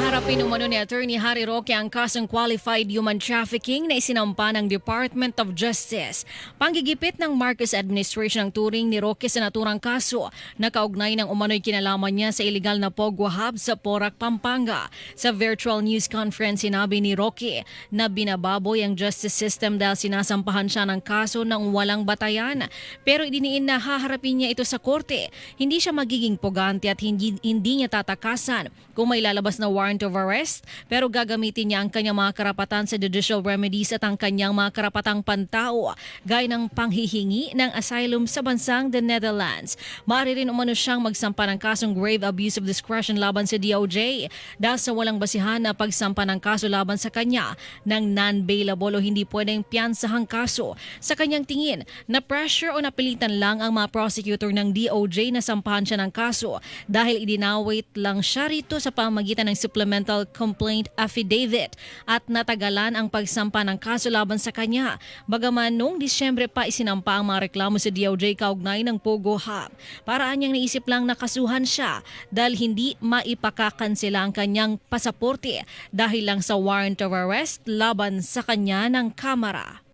Haharapin umano ni Attorney Harry Roque ang kasong qualified human trafficking na isinampa ng Department of Justice. Panggigipit ng Marcos administration ang turing ni Roque sa naturang kaso na kaugnay ng umano'y kinalaman niya sa illegal na Pogwa Hub sa Porac, Pampanga. Sa virtual news conference sinabi ni Roque na binababoy ang justice system dahil sinasampahan siya ng kaso ng walang batayan. Pero idiniin na haharapin niya ito sa korte. Hindi siya magiging pugante at hindi, hindi niya tatakasan kung may lalabas na warrant of arrest pero gagamitin niya ang kanyang mga karapatan sa judicial remedies at ang kanyang mga karapatang pantao gaya ng panghihingi ng asylum sa bansang the Netherlands. Maaari rin umano siyang magsampa ng kasong grave abuse of discretion laban sa DOJ dahil sa walang basihan na pagsampa ng kaso laban sa kanya ng non-bailable o hindi pwedeng piyansahang kaso. Sa kanyang tingin, na pressure o napilitan lang ang mga prosecutor ng DOJ na sampahan siya ng kaso dahil idinawait lang siya rito sa pamagitan ng supplemental complaint affidavit at natagalan ang pagsampa ng kaso laban sa kanya. Bagaman noong Disyembre pa isinampa ang mga reklamo sa DOJ kaugnay ng Pogo Hub. Paraan niyang naisip lang nakasuhan siya dahil hindi maipakakansela ang kanyang pasaporte dahil lang sa warrant of arrest laban sa kanya ng kamara.